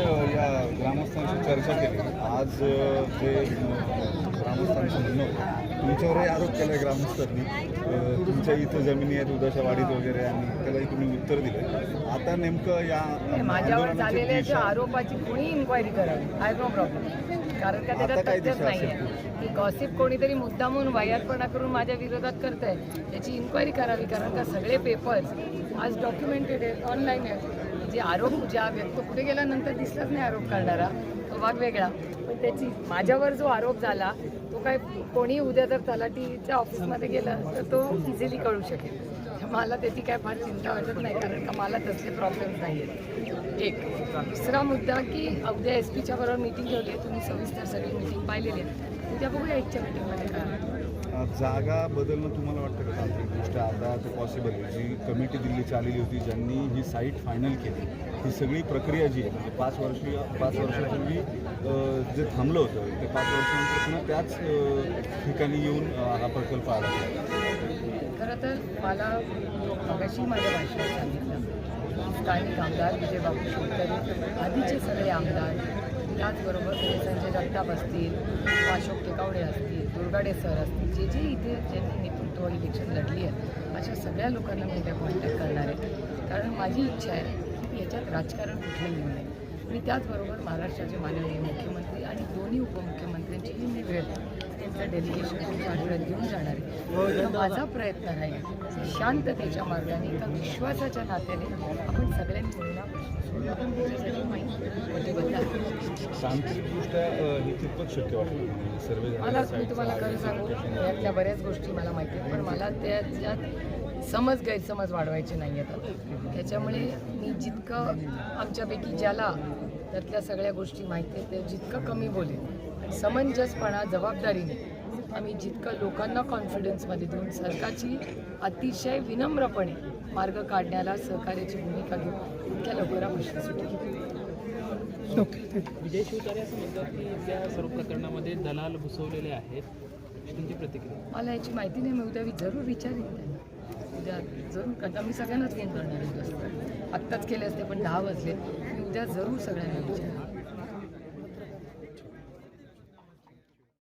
या ग्रामस्थांशी चर्चा केली. आज जे ग्रामस्थांचं म्हणणं होतं तुमच्यावरही आरोप केला आहे ग्रामस्थांनी तुमच्या इथं जमिनी आहेत उदाच्या वाडीत वगैरे आणि त्यालाही तुम्ही उत्तर दिलं आता नेमकं या माझ्यावर झालेल्या ज्या आरोपाची कोणी इन्क्वायरी करावी आय नो प्रॉब्लेम कारण का त्याच्यात तथ्यच नाही आहे की गॉसिप कोणीतरी मुद्दामून वायातपणा करून माझ्या विरोधात करत आहे त्याची इन्क्वायरी करावी कारण का सगळे पेपर्स आज डॉक्युमेंटेड आहेत ऑनलाईन आहेत. जे आरोप म्हणजे ज्या व्यक्त पुढे गेल्यानंतर दिसलाच नाही आरोप करणारा. तो भाग वेगळा. पण त्याची माझ्यावर जो आरोप झाला तो काय कोणी उद्या जर तलाठीच्या ऑफिसमध्ये गेला तर तो इझिली कळू शकेल. मला त्याची काय फार चिंता वाटत नाही कारण का मला तसले प्रॉब्लेम नाही आहेत एक. दुसरा मुद्दा की उद्या एस पीच्या बरोबर मीटिंग ठेवली आहे तुम्ही सविस्तर सगळी मीटिंग पाहिलेली आहे उद्या बघूया एकच्या मीटिंगमध्ये काय जागा बदलणं तुम्हाला वाटतं का तांत्रिकदृष्ट्या आता ते पॉसिबल आहे. जी कमिटी दिल्लीची आलेली होती ज्यांनी ही साईट फायनल केली ही सगळी प्रक्रिया जी आहे म्हणजे पाच वर्षीय पाच वर्षापूर्वी जे थांबलं होतं ते पाच वर्षानंतर पुन्हा त्याच ठिकाणी येऊन हा प्रकल्प आला. खरं तर मला मगाशी माझ्या भाषणात सांगितलं. स्थानिक आमदार विजयबाबू शेतकरी आधीचे सगळे आमदार त्याचबरोबर संजय जगताप असतील अशोक टेकावडे असतील दुर्गाडे सर असतील जे जे इथे ज्यांनी नेतृत्व इलेक्शन लढली आहे अशा सगळ्या लोकांना मी त्या कॉन्टॅक्ट करणार आहे. कारण माझी इच्छा आहे की याच्यात राजकारण कुठलं येऊ नये. आणि त्याचबरोबर महाराष्ट्राचे माननीय मुख्यमंत्री आणि दोन्ही उपमुख्यमंत्र्यांचीही मी वेळ त्यांचं डेलिगेशन तुमच्या आठवड्यात घेऊन जाणार आहे. माझा प्रयत्न राहील शांततेच्या मार्गाने एका विश्वासाच्या नात्याने आपण सगळ्यांनी बोलणं हे कितपत शक्य सर्वे मला मी तुम्हाला खरं सांगू यातल्या बऱ्याच गोष्टी मला माहिती आहेत पण मला त्याच्यात समज गैरसमज वाढवायचे नाही आहेत त्याच्यामुळे मी जितकं आमच्यापैकी ज्याला त्यातल्या सगळ्या गोष्टी माहिती आहेत ते जितकं कमी आणि समंजसपणा जबाबदारीने आम्ही जितकं लोकांना कॉन्फिडन्समध्ये देऊन सरकारची अतिशय विनम्रपणे मार्ग काढण्याला सहकार्याची भूमिका घेऊ इतक्या लवकर हा प्रश्न सुटेल विजय शिवतारे असं म्हणतात की त्या सर्व प्रकरणामध्ये दलाल घुसवलेले आहेत. तुमची प्रतिक्रिया मला याची माहिती नाही मी उद्या जरूर विचारेन त्यांना. उद्या जरूर कारण मी सगळ्यांनाच फोन करणार आत्ताच केले असते पण दहा वाजले मी उद्या जरूर सगळ्यांना विचारेन.